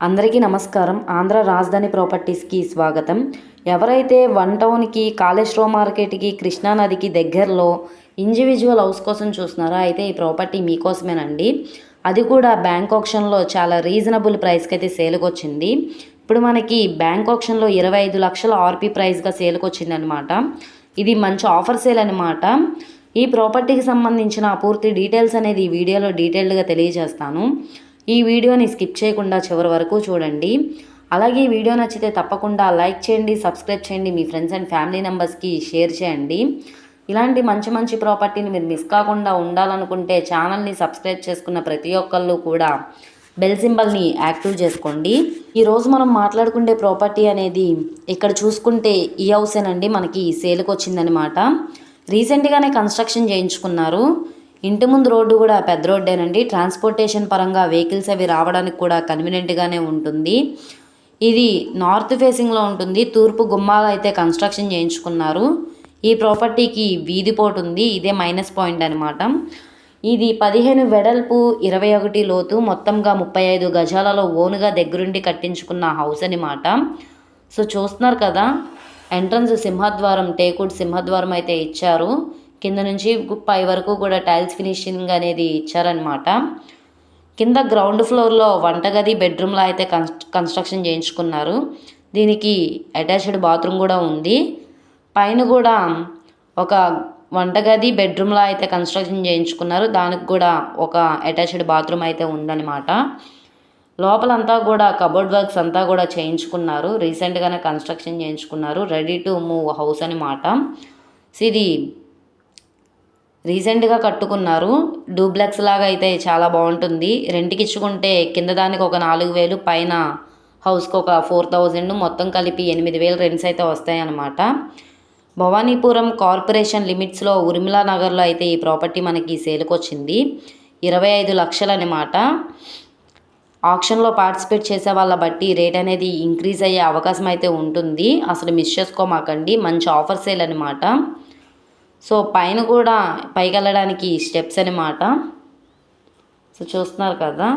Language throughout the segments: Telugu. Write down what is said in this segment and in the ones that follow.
అందరికీ నమస్కారం. ఆంధ్ర రాజధాని ప్రాపర్టీస్కి స్వాగతం. ఎవరైతే వన్ టౌన్కి కాళేశ్వరం మార్కెట్కి కృష్ణానదికి దగ్గరలో ఇండివిజువల్ హౌస్ కోసం చూస్తున్నారో అయితే ఈ ప్రాపర్టీ మీకోసమేనండి. అది కూడా బ్యాంక్ ఆప్షన్లో చాలా రీజనబుల్ ప్రైస్కి అయితే సేల్కి వచ్చింది ఇప్పుడు మనకి బ్యాంక్ ఆప్షన్లో ఇరవై ఐదు లక్షల ఆర్పీ ప్రైస్గా సేల్కి వచ్చిందనమాట ఇది మంచి ఆఫర్ సేల్ అనమాట ఈ ప్రాపర్టీకి సంబంధించిన పూర్తి డీటెయిల్స్ అనేది ఈ వీడియోలో డీటెయిల్డ్గా తెలియజేస్తాను. ఈ వీడియోని స్కిప్ చేయకుండా చివరి వరకు చూడండి. అలాగే ఈ వీడియో నచ్చితే తప్పకుండా లైక్ చేయండి సబ్స్క్రైబ్ చేయండి మీ ఫ్రెండ్స్ అండ్ ఫ్యామిలీ మెంబర్స్కి షేర్ చేయండి. ఇలాంటి మంచి మంచి ప్రాపర్టీని మీరు మిస్ కాకుండా ఉండాలనుకుంటే ఛానల్ని సబ్స్క్రైబ్ చేసుకున్న ప్రతి ఒక్కళ్ళు కూడా బెల్ సింబల్ని యాక్టివ్ చేసుకోండి. ఈరోజు మనం మాట్లాడుకునే ప్రాపర్టీ అనేది ఇక్కడ చూసుకుంటే ఈ హౌసేనండి మనకి సేల్కి వచ్చిందనమాట రీసెంట్గానే కన్స్ట్రక్షన్ చేయించుకున్నారు. ఇంటి ముందు రోడ్డు కూడా పెద్ద రోడ్డేనండి. ట్రాన్స్పోర్టేషన్ పరంగా వెహికల్స్ అవి రావడానికి కూడా కన్వీనియంట్గానే ఉంటుంది. ఇది నార్త్ ఫేసింగ్లో ఉంటుంది. తూర్పు గుమ్మాగా అయితే కన్స్ట్రక్షన్ చేయించుకున్నారు. ఈ ప్రాపర్టీకి వీధిపోటు ఉంది. ఇదే మైనస్ పాయింట్ అనమాట ఇది పదిహేను వెడల్పు ఇరవై ఒకటి లోతు మొత్తంగా ముప్పై ఐదు గజాలలో ఓనుగా దగ్గరుండి కట్టించుకున్న హౌస్ అనమాట సో చూస్తున్నారు కదా ఎంట్రన్స్ సింహద్వారం టేకుడ్ సింహద్వారం అయితే ఇచ్చారు. కింద నుంచి పై వరకు కూడా టైల్స్ ఫినిషింగ్ అనేది ఇచ్చారనమాట కింద గ్రౌండ్ ఫ్లోర్లో వంటగది బెడ్రూమ్లో అయితే కన్స్ట్రక్షన్ చేయించుకున్నారు. దీనికి అటాచ్డ్ బాత్రూమ్ కూడా ఉంది. పైన కూడా ఒక వంటగది బెడ్రూమ్లో అయితే కన్స్ట్రక్షన్ చేయించుకున్నారు. దానికి కూడా ఒక అటాచ్డ్ బాత్రూమ్ అయితే ఉందన్నమాట. లోపలంతా కూడా కబోర్డ్ వర్క్స్ అంతా కూడా చేయించుకున్నారు. రీసెంట్గానే కన్స్ట్రక్షన్ చేయించుకున్నారు. రెడీ టు మూవ్ హౌస్ అనమాట సో ఇది రీసెంట్గా కట్టుకున్నారు. డూప్లెక్స్ లాగా అయితే చాలా బాగుంటుంది. రెంట్కి ఇచ్చుకుంటే కింద దానికి ఒక నాలుగు వేలు పైన హౌస్కి ఒక ఫోర్ థౌజండ్ మొత్తం కలిపి ఎనిమిది వేలు రెంట్స్ అయితే వస్తాయన్నమాట భవానీపురం కార్పొరేషన్ లిమిట్స్లో ఉర్మిలా నగర్లో అయితే ఈ ప్రాపర్టీ మనకి సేల్కి వచ్చింది. ఇరవై ఐదు లక్షలు అనమాట ఆప్షన్లో పార్టిసిపేట్ చేసే వాళ్ళ బట్టి రేట్ అనేది ఇంక్రీజ్ అయ్యే అవకాశం అయితే ఉంటుంది. అసలు మిస్ చేసుకోమాకండి. మంచి ఆఫర్ సేల్ అనమాట సో పైన కూడా పైకి వెళ్ళడానికి స్టెప్స్ అనమాట సో చూస్తున్నారు కదా.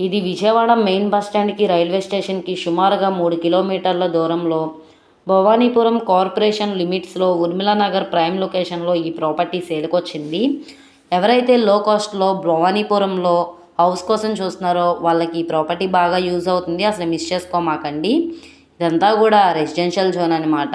ఇది విజయవాడ మెయిన్ బస్ స్టాండ్కి రైల్వే స్టేషన్కి సుమారుగా మూడు కిలోమీటర్ల దూరంలో భవానీపురం కార్పొరేషన్ లిమిట్స్లో ఉర్మిళానగర్ ప్రైమ్ లొకేషన్లో ఈ ప్రాపర్టీ సేల్కొచ్చింది. ఎవరైతే లో కాస్ట్లో భవానీపురంలో హౌస్ కోసం చూస్తున్నారో వాళ్ళకి ఈ ప్రాపర్టీ బాగా యూజ్ అవుతుంది. అసలు మిస్ చేసుకోమాకండి. ఇదంతా కూడా రెసిడెన్షియల్ జోన్ అనమాట